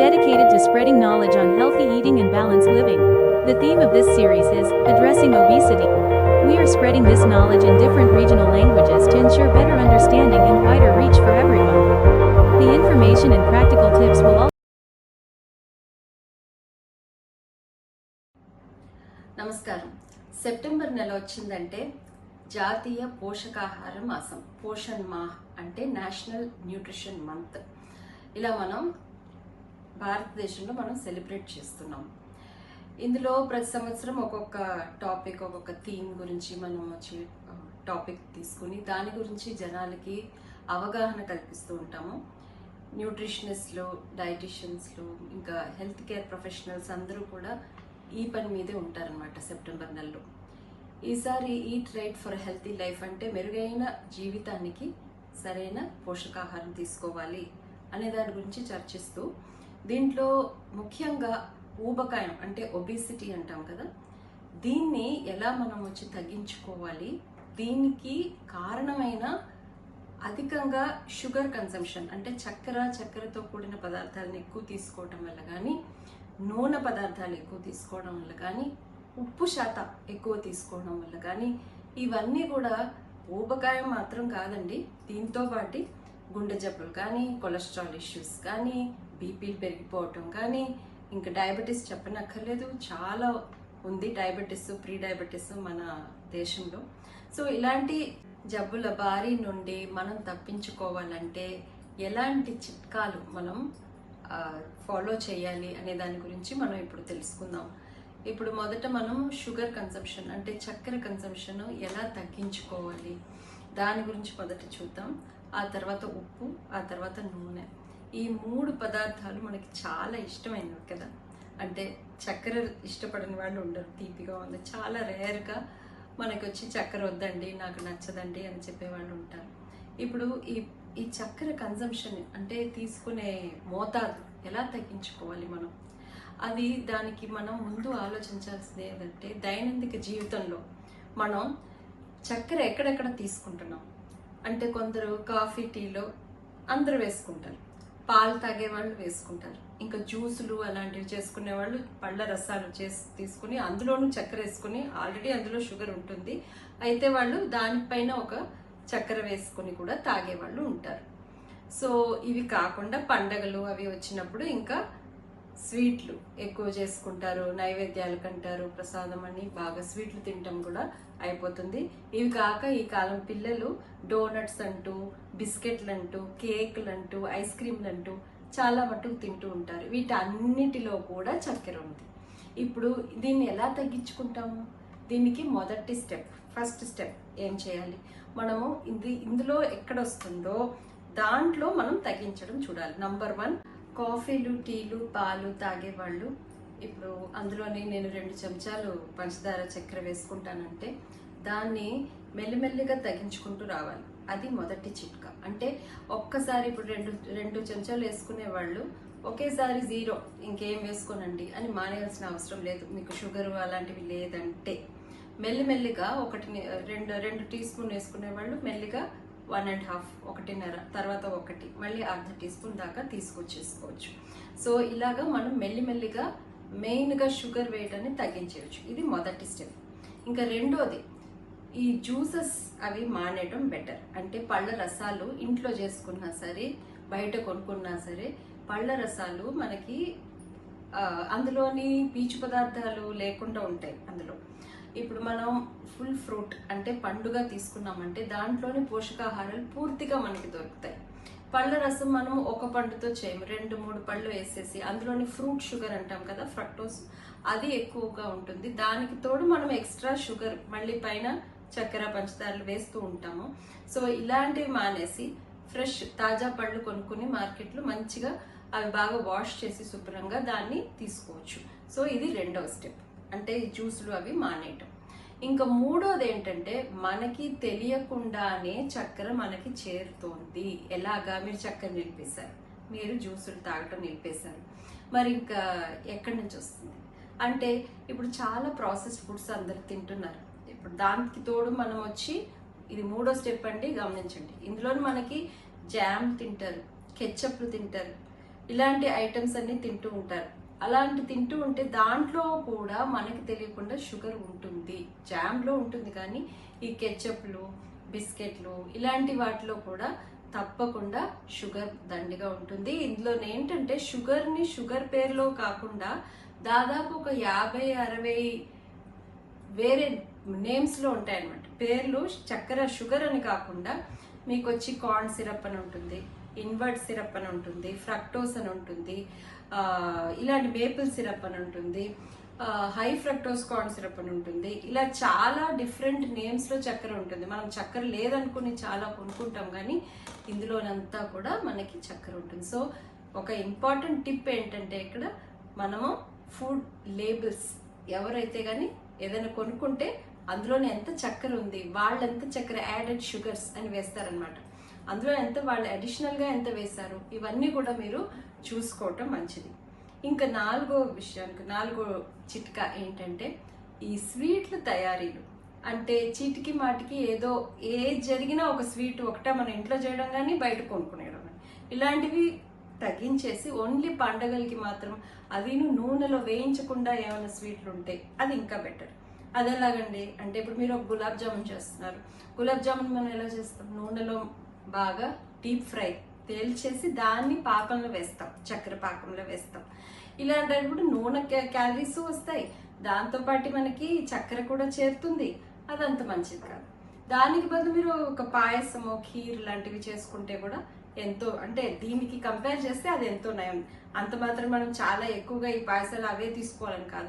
dedicated to spreading knowledge on healthy eating and balanced living. The theme of this series is Addressing Obesity. We are spreading this knowledge in different regional languages to ensure better understanding and wider reach for everyone. The information and practical tips will also నమస్కారం September నెల వచ్చిందంటే జాతీయ పోషకాహార మాసం పోషణ్ మాహ్ అంటే national nutrition month ఇలా మనం భారతదేశంలో మనం సెలబ్రేట్ చేస్తున్నాం. ఇందులో ప్రతి సంవత్సరం ఒక్కొక్క టాపిక్ ఒక్కొక్క థీమ్ గురించి మనం వచ్చి టాపిక్ తీసుకుని దాని గురించి జనాలకి అవగాహన కల్పిస్తూ ఉంటాము. న్యూట్రిషనిస్ట్లు డైటిషియన్స్లు ఇంకా హెల్త్ కేర్ ప్రొఫెషనల్స్ అందరూ కూడా ఈ పని మీదే ఉంటారనమాట సెప్టెంబర్ నెలలో. ఈసారి eat right for healthy life అంటే మెరుగైన జీవితానికి సరైన పోషకాహారం తీసుకోవాలి అనే దాని గురించి చర్చిస్తూ దీంట్లో ముఖ్యంగా ఊబకాయం అంటే ఒబిసిటీ అంటాం కదా దీన్ని ఎలా మనం వచ్చి తగ్గించుకోవాలి? దీనికి కారణమైన అధికంగా షుగర్ కన్సంప్షన్ అంటే చక్కెర చక్కెరతో కూడిన పదార్థాలను ఎక్కువ తీసుకోవటం వల్ల కానీ నూనె పదార్థాలు ఎక్కువ తీసుకోవడం వల్ల కానీ ఉప్పు శాతం ఎక్కువ తీసుకోవడం వల్ల కానీ ఇవన్నీ కూడా ఊబకాయం మాత్రం కాదండి. దీంతో పాటు గుండె జబ్బులు కానీ కొలెస్ట్రాల్ ఇష్యూస్ కానీ బీపీలు పెరిగిపోవటం. కానీ ఇంకా డయాబెటీస్ చెప్పనక్కర్లేదు. చాలా ఉంది డయాబెటీస్ ప్రీ డయాబెటీస్ మన దేశంలో. సో ఇలాంటి జబ్బుల బారి నుండి మనం తప్పించుకోవాలంటే ఎలాంటి చిట్కాలు మనం ఫాలో చేయాలి అనే దాని గురించి మనం ఇప్పుడు తెలుసుకుందాం. ఇప్పుడు మొదట మనం షుగర్ కన్సంప్షన్ అంటే చక్కెర కన్సంప్షన్ ఎలా తగ్గించుకోవాలి? దాని గురించి మొదట చూద్దాం. ఆ తర్వాత ఉప్పు ఆ తర్వాత నూనె. ఈ మూడు పదార్థాలు మనకి చాలా ఇష్టమైనవి కదా. అంటే చక్కెర ఇష్టపడని వాళ్ళు ఉండరు తీపిగా ఉంది. చాలా రేర్గా మనకి వచ్చి చక్కెర వద్దండి నాకు నచ్చదండి అని చెప్పేవాళ్ళు ఉంటారు. ఇప్పుడు ఈ ఈ చక్కెర కన్జంప్షన్ అంటే తీసుకునే మోతాదు ఎలా తగ్గించుకోవాలి మనం? అది దానికి మనం ముందు ఆలోచించాల్సింది ఏంటంటే దైనందిక జీవితంలో మనం చక్కెర ఎక్కడెక్కడ తీసుకుంటున్నాం? అంటే కొందరు కాఫీ టీలో అందరూ వేసుకుంటారు. పాలు తాగే వాళ్ళు వేసుకుంటారు. ఇంకా జ్యూసులు అలాంటివి చేసుకునే వాళ్ళు పళ్ళ రసాలు చేసి తీసుకుని అందులోనూ చక్కెర వేసుకుని ఆల్రెడీ అందులో షుగర్ ఉంటుంది. అయితే వాళ్ళు దానిపైన ఒక చక్కెర వేసుకుని కూడా తాగే వాళ్ళు ఉంటారు. సో ఇవి కాకుండా పండగలు అవి వచ్చినప్పుడు ఇంకా స్వీట్లు ఎక్కువ చేసుకుంటారు నైవేద్యాలు కంటారు ప్రసాదం అని బాగా స్వీట్లు తినటం కూడా అయిపోతుంది. ఇవి కాక ఈ కాలం పిల్లలు డోనట్స్ అంటూ బిస్కెట్లు అంటూ కేకులు అంటూ ఐస్ క్రీమ్లు అంటూ చాలా మటుకు తింటూ ఉంటారు. వీటన్నిటిలో కూడా చక్కెర ఉంది. ఇప్పుడు దీన్ని ఎలా తగ్గించుకుంటాము? దీనికి మొదటి స్టెప్ ఫస్ట్ స్టెప్ ఏం చేయాలి? మనము ఇది ఇందులో ఎక్కడ వస్తుందో దాంట్లో మనం తగ్గించడం చూడాలి. నంబర్ వన్ కాఫీలు టీలు పాలు తాగేవాళ్ళు. ఇప్పుడు అందులోనే నేను రెండు చెంచాలు పంచదార చక్కెర వేసుకుంటానంటే దాన్ని మెల్లిమెల్లిగా తగ్గించుకుంటూ రావాలి. అది మొదటి చిట్కా. అంటే ఒక్కసారి ఇప్పుడు రెండు రెండు చెంచాలు వేసుకునే వాళ్ళు ఒకేసారి జీరో ఇంకేం వేసుకోనండి అని మానేయాల్సిన అవసరం లేదు. మీకు షుగర్ అలాంటివి లేదంటే. మెల్లిమెల్లిగా ఒకటి రెండు రెండు టీ స్పూన్ వేసుకునే వాళ్ళు మెల్లిగా వన్ అండ్ హాఫ్ ఒకటిన్నర తర్వాత ఒకటి మళ్ళీ అర్ధ టీ స్పూన్ దాకా తీసుకొచ్చేసుకోవచ్చు. సో ఇలాగా మనం మెల్లిమెల్లిగా మెయిన్గా షుగర్ వేయటాన్ని తగ్గించవచ్చు ఇది మొదటి స్టెప్. ఇంకా రెండోది ఈ జ్యూసెస్ అవి మానేయడం బెటర్. అంటే పళ్ళ రసాలు ఇంట్లో చేసుకున్నా సరే బయట కొనుక్కున్నా సరే పళ్ళ రసాలు మనకి అందులోని పీచు పదార్థాలు లేకుండా ఉంటాయి అందులో. ఇప్పుడు మనం ఫుల్ ఫ్రూట్ అంటే పండుగ తీసుకున్నామంటే దాంట్లోని పోషకాహారాలు పూర్తిగా మనకి దొరుకుతాయి. పళ్ళ రసం మనం ఒక పండుతో చేయము. రెండు మూడు పళ్ళు వేసేసి అందులోని ఫ్రూట్ షుగర్ అంటాం కదా ఫ్రక్టోస్ అది ఎక్కువగా ఉంటుంది. దానికి తోడు మనం ఎక్స్ట్రా షుగర్ మళ్ళీ పైన చక్కెర పంచదారలు వేస్తూ ఉంటాము. సో ఇలాంటివి మానేసి ఫ్రెష్ తాజా పళ్ళు కొనుక్కుని మార్కెట్లో మంచిగా అవి బాగా వాష్ చేసి శుభ్రంగా దాన్ని తీసుకోవచ్చు. సో ఇది రెండవ స్టెప్ అంటే జ్యూస్లు జ్యూసులు అవి మానేయటం. ఇంకా మూడోది ఏంటంటే మనకి తెలియకుండానే చక్కెర మనకి చేరుతోంది. ఎలాగా? మీరు చక్కెర నిలిపేశారు. మీరు జ్యూసులు తాగటం నిలిపేశారు. మరి ఇంకా ఎక్కడి నుంచి వస్తుంది? అంటే ఇప్పుడు చాలా ప్రాసెస్డ్ ఫుడ్స్ అందరు తింటున్నారు. ఇప్పుడు దానికి తోడు మనం వచ్చి ఇది మూడో స్టెప్ అండి గమనించండి. ఇందులో మనకి జామ్ తింటారు కెచ్చప్లు తింటారు. ఇలాంటి ఐటమ్స్ అన్ని తింటూ ఉంటారు. అలాంటి తింటూ ఉంటే దాంట్లో కూడా మనకి తెలియకుండా షుగర్ ఉంటుంది. జామ్లో ఉంటుంది కానీ ఈ కెచ్చప్లు బిస్కెట్లు ఇలాంటి వాటిలో కూడా తప్పకుండా షుగర్ దండిగా ఉంటుంది. ఇందులో ఏంటంటే షుగర్ని షుగర్ పేరులో కాకుండా దాదాపు ఒక యాభై అరవై వేరే నేమ్స్లో ఉంటాయన్నమాట. పేర్లు చక్కెర షుగర్ అని కాకుండా మీకు వచ్చి కార్న్ సిరప్ అని ఉంటుంది ఇన్వర్ట్ సిరప్ అని ఉంటుంది ఫ్రక్టోస్ అని ఉంటుంది ఇలాంటి మేపుల్ సిరప్ అని ఉంటుంది. హై ఫ్రక్టోస్ కార్న్ సిరప్ అని ఉంటుంది. ఇలా చాలా డిఫరెంట్ నేమ్స్లో చక్కెర ఉంటుంది. మనం చక్కెర లేదనుకుని చాలా కొనుక్కుంటాం కానీ ఇందులోనంతా కూడా మనకి చక్కెర ఉంటుంది. సో ఒక ఇంపార్టెంట్ టిప్ ఏంటంటే ఇక్కడ మనము ఫుడ్ లేబుల్స్ ఎవరైతే కానీ ఏదైనా కొనుక్కుంటే అందులోనే ఎంత చక్కెర ఉంది వాళ్ళు ఎంత చక్కెర యాడెడ్ షుగర్స్ అని వేస్తారనమాట అందులో ఎంత వాళ్ళు అడిషనల్గా ఎంత వేశారు ఇవన్నీ కూడా మీరు చూసుకోవటం మంచిది. ఇంకా నాలుగో విషయానికి నాలుగో చిట్కా ఏంటంటే ఈ స్వీట్ల తయారీలు. అంటే చీటికి మాటికి ఏదో ఏ జరిగినా ఒక స్వీట్ ఒకటే మన ఇంట్లో చేయడం కానీ బయట కొనుక్కునేయడం కానీ. ఇలాంటివి తగ్గించేసి ఓన్లీ పండగలకి మాత్రం అది నూనెలో వేయించకుండా ఏమైనా స్వీట్లు ఉంటే అది ఇంకా బెటర్. అది ఎలాగండి? అంటే ఇప్పుడు మీరు ఒక గులాబ్ జామున్ చేస్తున్నారు. గులాబ్ జామున్ మనం ఎలా చేస్తాం? నూనెలో బాగా డీప్ ఫ్రై. తేల్చేసి దాన్ని పాకంలో వేస్తాం. చక్కెర పాకంలో వేస్తాం. ఇలాంటప్పుడు నూనె క్యాలరీస్ వస్తాయి. దాంతోపాటు మనకి చక్కెర కూడా చేరుతుంది. అదంత మంచిది కాదు. దానికి బదులు మీరు ఒక పాయసము ఖీర్ లాంటివి చేసుకుంటే కూడా ఎంతో అంటే దీనికి కంపేర్ చేస్తే అది ఎంతో నయం. అంత మాత్రం మనం చాలా ఎక్కువగా ఈ పాయసాలు అవే తీసుకోవాలని కాదు.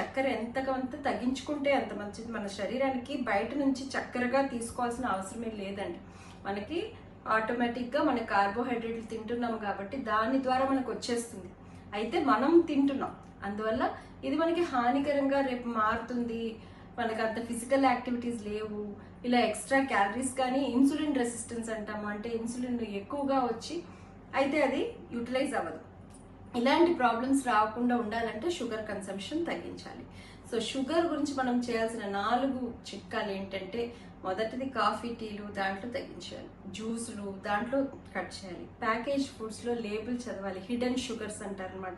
చక్కెర ఎంతకంత తగ్గించుకుంటే అంత మంచిది. మన శరీరానికి బయట నుంచి చక్కెరగా తీసుకోవాల్సిన అవసరమే లేదండి. మనకి ఆటోమేటిక్గా మన కార్బోహైడ్రేట్లు తింటున్నాం కాబట్టి దాని ద్వారా మనకు వచ్చేస్తుంది. అయితే మనం తింటున్నాం. అందువల్ల ఇది మనకి హానికరంగా రేపు మారుతుంది. మనకు అంత ఫిజికల్ యాక్టివిటీస్ లేవు. ఇలా ఎక్స్ట్రా క్యాలరీస్ కానీ ఇన్సులిన్ రెసిస్టెన్స్ అంటాము. అంటే ఇన్సులిన్ ఎక్కువగా వచ్చి అయితే అది యూటిలైజ్ అవ్వదు. ఇలాంటి ప్రాబ్లమ్స్ రాకుండా ఉండాలంటే షుగర్ కన్సంప్షన్ తగ్గించాలి. సో షుగర్ గురించి మనం చేయాల్సిన నాలుగు చిట్కాలు ఏంటంటే మొదటిది కాఫీ టీలు దాంట్లో తగ్గించాలి జ్యూస్లు దాంట్లో కట్ చేయాలి. ప్యాకేజ్ ఫుడ్స్లో లేబుల్ చదవాలి. హిడెన్ షుగర్స్ అంటారనమాట.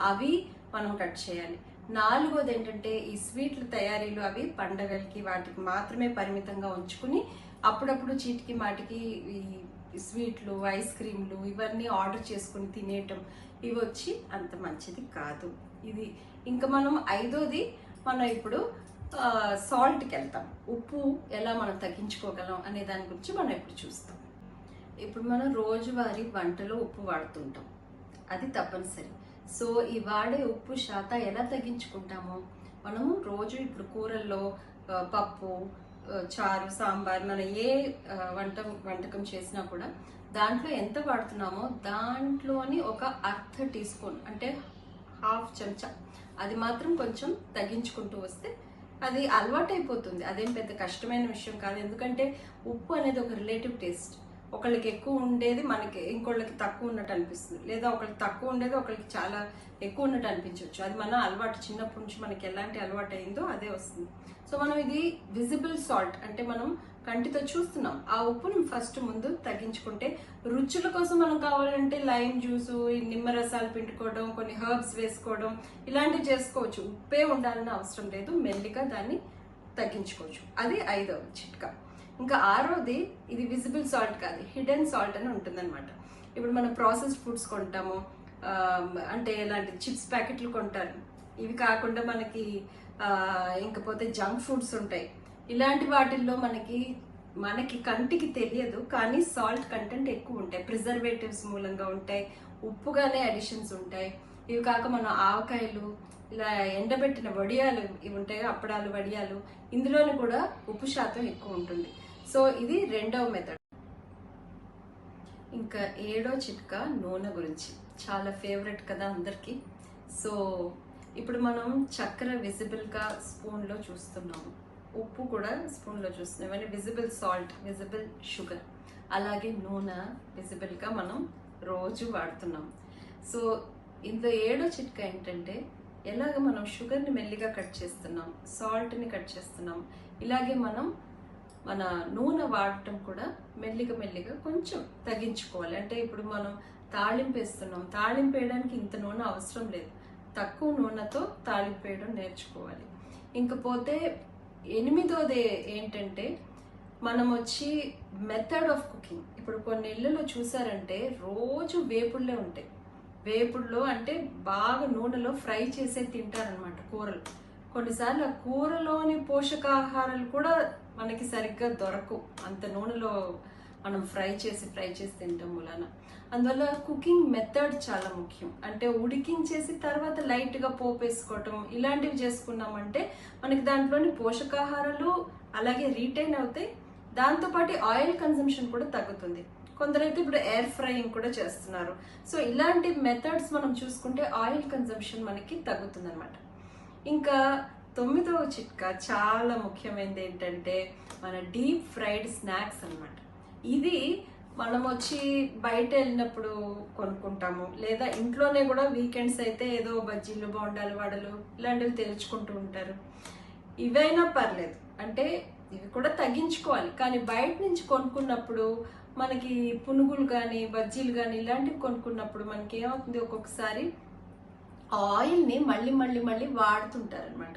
అవి మనం కట్ చేయాలి. నాలుగోది ఏంటంటే ఈ స్వీట్ల తయారీలు అవి పండగలకి వాటికి మాత్రమే పరిమితంగా ఉంచుకుని అప్పుడప్పుడు చీటికి మాటికి ఈ స్వీట్లు ఐస్ క్రీమ్లు ఇవన్నీ ఆర్డర్ చేసుకుని తినేయటం. ఇవి వచ్చి అంత మంచిది కాదు. ఇది ఇంకా మనం ఐదోది మనం ఇప్పుడు సాల్ట్కి వెళ్తాం ఉప్పు ఎలా మనం తగ్గించుకోగలం అనే దాని గురించి మనం ఇప్పుడు చూస్తాం. ఇప్పుడు మనం రోజువారీ వంటలో ఉప్పు వాడుతుంటాం. అది తప్పనిసరి. సో ఈ వాడే ఉప్పు శాతం ఎలా తగ్గించుకుంటామో? మనము రోజు ఇప్పుడు కూరల్లో పప్పు చారు సాంబార్ మనం ఏ వంట వంటకం చేసినా కూడా దాంట్లో ఎంత వాడుతున్నామో దాంట్లోని ఒక అర్ధ టీ స్పూన్ అంటే హాఫ్ చెంచా అది మాత్రం కొంచెం తగ్గించుకుంటూ వస్తే అది అలవాటు అయిపోతుంది అదేం పెద్ద కష్టమైన విషయం కాదు. ఎందుకంటే ఉప్పు అనేది ఒక రిలేటివ్ టేస్ట్. ఒకళ్ళకి ఎక్కువ ఉండేది మనకి ఇంకోళ్ళకి తక్కువ ఉన్నట్టు అనిపిస్తుంది. లేదా ఒకళ్ళకి తక్కువ ఉండేది ఒకళ్ళకి చాలా ఎక్కువ ఉన్నట్టు అనిపించవచ్చు. అది మన అలవాటు. చిన్నప్పటి నుంచి మనకి ఎలాంటి అలవాటు అయిందో అదే వస్తుంది. సో మనం ఇది విజిబుల్ సాల్ట్ అంటే మనం కంటితో చూస్తున్నాం. ఆ ఉప్పును ఫస్ట్ ముందు తగ్గించుకుంటే రుచుల కోసం మనం కావాలంటే లైమ్ జ్యూసు ఈ పిండుకోవడం కొన్ని హర్బ్స్ వేసుకోవడం ఇలాంటివి చేసుకోవచ్చు. ఉప్పే ఉండాలని అవసరం లేదు. మెల్లిగా దాన్ని తగ్గించుకోవచ్చు. అది ఐదవ చిట్కా. ఇంకా ఆరోది ఇది విజిబుల్ సాల్ట్ కాదు హిడెన్ సాల్ట్ అని ఉంటుందన్నమాట. ఇప్పుడు మనం ప్రాసెస్డ్ ఫుడ్స్ కొంటాము. అంటే ఇలాంటి చిప్స్ ప్యాకెట్లు కొంటారు. ఇవి కాకుండా మనకి ఇంకపోతే జంక్ ఫుడ్స్ ఉంటాయి. ఇలాంటి వాటిల్లో మనకి మనకి కంటికి తెలియదు కానీ సాల్ట్ కంటెంట్ ఎక్కువ ఉంటాయి. ప్రిజర్వేటివ్స్ మూలంగా ఉంటాయి. ఉప్పుగానే అడిషన్స్ ఉంటాయి. ఇవి కాక మనం ఆవకాయలు ఇలా ఎండబెట్టిన వడియాలు ఇవి ఉంటాయి అప్పడాలు వడియాలు. ఇందులోనూ కూడా ఉప్పు శాతం ఎక్కువ ఉంటుంది. సో ఇది రెండవ మెథడ్ ఇంకా ఏడో చిట్కా నూనె గురించి. చాలా ఫేవరెట్ కదా అందరికీ. సో ఇప్పుడు మనం చక్కెర విజిబుల్గా స్పూన్లో చూస్తున్నాము. ఉప్పు కూడా స్పూన్లో చూస్తున్నాం. ఇవన్నీ విజిబుల్ సాల్ట్ విజిబుల్ షుగర్ అలాగే నూనె విజిబుల్గా మనం రోజు వాడుతున్నాం. సో ఇందులో ఏడో చిట్కా ఏంటంటే ఎలాగ మనం షుగర్ని మెల్లిగా కట్ చేస్తున్నాం సాల్ట్ని కట్ చేస్తున్నాం ఇలాగే మనం మన నూనె వాడటం కూడా మెల్లిగా మెల్లిగా కొంచెం తగ్గించుకోవాలి. అంటే ఇప్పుడు మనం తాళింపు వేస్తున్నాం. తాళింపు వేయడానికి ఇంత నూనె అవసరం లేదు. తక్కువ నూనెతో తాళింపు వేయడం నేర్చుకోవాలి. ఇంకపోతే ఎనిమిదోది ఏంటంటే మనం వచ్చి మెథడ్ ఆఫ్ కుకింగ్ ఇప్పుడు కొన్ని ఇళ్ళలో చూసారంటే రోజు వేపుళ్ళే ఉంటాయి. వేపుడులో అంటే బాగా నూనెలో ఫ్రై చేసే తింటారనమాట కూరలు. కొన్నిసార్లు ఆ కూరలోని పోషకాహారాలు కూడా మనకి సరిగ్గా దొరకవు. అంత నూనెలో మనం ఫ్రై చేసి ఫ్రై చేసి తింటాం వలన. అందువల్ల కుకింగ్ మెథడ్ చాలా ముఖ్యం. అంటే ఉడికించేసి తర్వాత లైట్గా పోపు వేసుకోవటం ఇలాంటివి చేసుకున్నామంటే మనకి దాంట్లోని పోషకాహారాలు అలాగే రీటైన్ అవుతాయి. దాంతోపాటు ఆయిల్ కన్సంప్షన్ కూడా తగ్గుతుంది. కొందరైతే ఇప్పుడు ఎయిర్ ఫ్రైయింగ్ కూడా చేస్తున్నారు. సో ఇలాంటి మెథడ్స్ మనం చూసుకుంటే ఆయిల్ కన్సంప్షన్ మనకి తగ్గుతుంది అనమాట ఇంకా తొమ్మిదవ చిట్కా చాలా ముఖ్యమైనది ఏంటంటే మన డీప్ ఫ్రైడ్ స్నాక్స్ అనమాట ఇది మనం వచ్చి బయట వెళ్ళినప్పుడు కొనుక్కుంటాము. లేదా ఇంట్లోనే కూడా వీకెండ్స్ అయితే ఏదో బజ్జీలు బొండాలు వడలు ఇలాంటివి తెరుచుకుంటూ ఉంటారు. ఇవైనా పర్లేదు. అంటే ఇవి కూడా తగ్గించుకోవాలి. కానీ బయట నుంచి కొనుక్కున్నప్పుడు మనకి పునుగులు కానీ బజ్జీలు కానీ ఇలాంటివి కొనుక్కున్నప్పుడు మనకి ఏమవుతుంది? ఒక్కొక్కసారి ఆయిల్ని మళ్ళీ మళ్ళీ మళ్ళీ వాడుతుంటారనమాట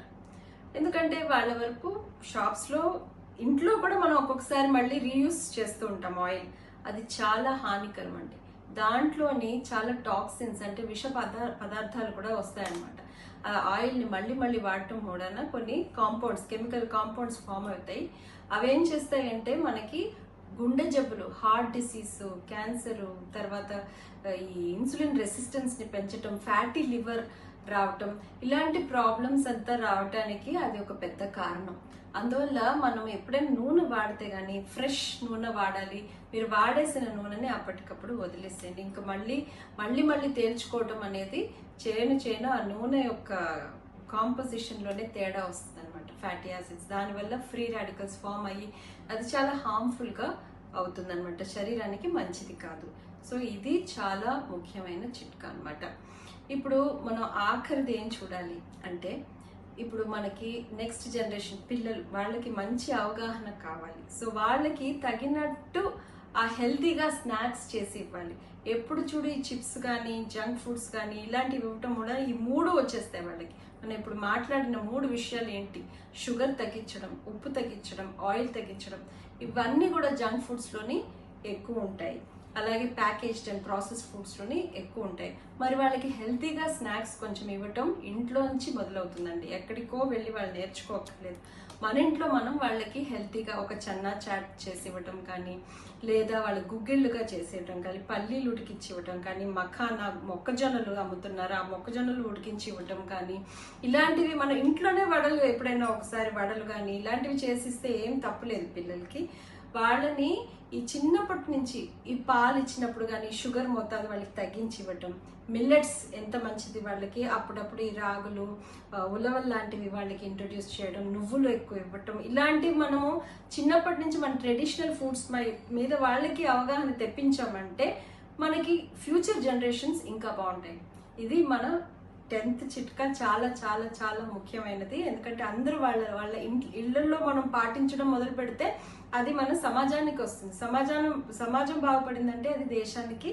ఎందుకంటే వాళ్ళ వరకు షాప్స్లో ఇంట్లో కూడా మనం ఒక్కొక్కసారి మళ్ళీ రీయూస్ చేస్తూ ఉంటాం ఆయిల్ అది చాలా హానికరం అండి దాంట్లోని చాలా టాక్సిన్స్ అంటే విష పదార్ పదార్థాలు కూడా వస్తాయన్నమాట. ఆ ఆయిల్ని మళ్ళీ మళ్ళీ వాడటం కూడా కొన్ని కాంపౌండ్స్ కెమికల్ కాంపౌండ్స్ ఫామ్ అవుతాయి. అవేం చేస్తాయంటే మనకి గుండె జబ్బులు హార్ట్ డిసీజ్ క్యాన్సర్ తర్వాత ఈ ఇన్సులిన్ రెసిస్టెన్స్ని పెంచడం ఫ్యాటీ లివర్ రావటం. ఇలాంటి ప్రాబ్లమ్స్ అంతా రావటానికి అది ఒక పెద్ద కారణం. అందువల్ల మనం ఎప్పుడైనా నూనె వాడితే కానీ ఫ్రెష్ నూనె వాడాలి. మీరు వాడేసిన నూనెని అప్పటికప్పుడు వదిలేసేయండి. ఇంకా మళ్ళీ మళ్ళీ మళ్ళీ తేల్చుకోవటం అనేది చేయను చేయను ఆ నూనె యొక్క కాంపోజిషన్లోనే తేడా వస్తుంది అనమాట ఫ్యాటీ యాసిడ్స్ దానివల్ల ఫ్రీ రాడికల్స్ ఫామ్ అయ్యి అది చాలా హార్మ్ఫుల్గా అవుతుందన్నమాట. శరీరానికి మంచిది కాదు. సో ఇది చాలా ముఖ్యమైన చిట్కా అన్నమాట. ఇప్పుడు మనం ఆఖరిది ఏం చూడాలి అంటే ఇప్పుడు మనకి నెక్స్ట్ జనరేషన్ పిల్లలు వాళ్ళకి మంచి అవగాహన కావాలి. సో వాళ్ళకి తగినట్టు ఆ హెల్తీగా స్నాక్స్ చేసి ఇవ్వాలి. ఎప్పుడు చూడు ఈ చిప్స్ కానీ జంక్ ఫుడ్స్ కానీ ఇలాంటివి ఇవ్వటం కూడా ఈ మూడు వచ్చేస్తాయి వాళ్ళకి. మనం ఇప్పుడు మాట్లాడిన మూడు విషయాలు ఏంటి? షుగర్ తగ్గించడం ఉప్పు తగ్గించడం ఆయిల్ తగ్గించడం ఇవన్నీ కూడా జంక్ ఫుడ్స్లోని ఎక్కువ ఉంటాయి. అలాగే ప్యాకేజ్డ్ అండ్ ప్రాసెస్ ఫుడ్స్లోని ఎక్కువ ఉంటాయి. మరి వాళ్ళకి హెల్తీగా స్నాక్స్ కొంచెం ఇవ్వటం ఇంట్లో నుంచి మొదలవుతుందండి. ఎక్కడికో వెళ్ళి వాళ్ళు నేర్చుకోక్కర్లేదు. మన ఇంట్లో మనం వాళ్ళకి హెల్తీగా ఒక చన్నా చాట్ చేసి ఇవ్వటం కానీ లేదా వాళ్ళ గుగ్గిళ్ళుగా చేసి ఇవ్వటం కానీ పల్లీలు ఉడికించి ఇవ్వటం కానీ మఖానా మొక్కజొన్నలు అమ్ముతున్నారు ఆ మొక్కజొన్నలు ఉడికించి ఇవ్వటం కానీ ఇలాంటివి మన ఇంట్లోనే వడలు ఎప్పుడైనా ఒకసారి వడలు కానీ ఇలాంటివి చేసిస్తే ఏం తప్పులేదు పిల్లలకి. వాళ్ళని ఈ చిన్నప్పటి నుంచి ఈ పాలు ఇచ్చినప్పుడు కానీ షుగర్ మోతాదు వాళ్ళకి తగ్గించి ఇవ్వటం మిల్లెట్స్ ఎంత మంచిది వాళ్ళకి అప్పుడప్పుడు ఈ రాగులు ఉలవలు లాంటివి వాళ్ళకి ఇంట్రొడ్యూస్ చేయడం నువ్వులు ఎక్కువ ఇవ్వటం ఇలాంటివి మనము చిన్నప్పటి నుంచి మన ట్రెడిషనల్ ఫుడ్స్ మీద వాళ్ళకి అవగాహన తెప్పించామంటే మనకి ఫ్యూచర్ జనరేషన్స్ ఇంకా బాగుంటాయి. ఇది మన టెన్త్ చిట్కా చాలా చాలా చాలా ముఖ్యమైనది. ఎందుకంటే అందరూ వాళ్ళ వాళ్ళ ఇంటి ఇళ్ళలో మనం పాటించడం మొదలు పెడితే అది మన సమాజానికి వస్తుంది. సమాజానం సమాజం బాగుపడిందంటే అది దేశానికి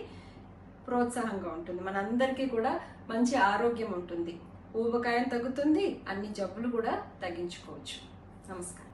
ప్రోత్సాహంగా ఉంటుంది. మనందరికీ కూడా మంచి ఆరోగ్యం ఉంటుంది. ఊబకాయం తగ్గుతుంది అన్ని జబ్బులు కూడా తగ్గించుకోవచ్చు. నమస్కారం.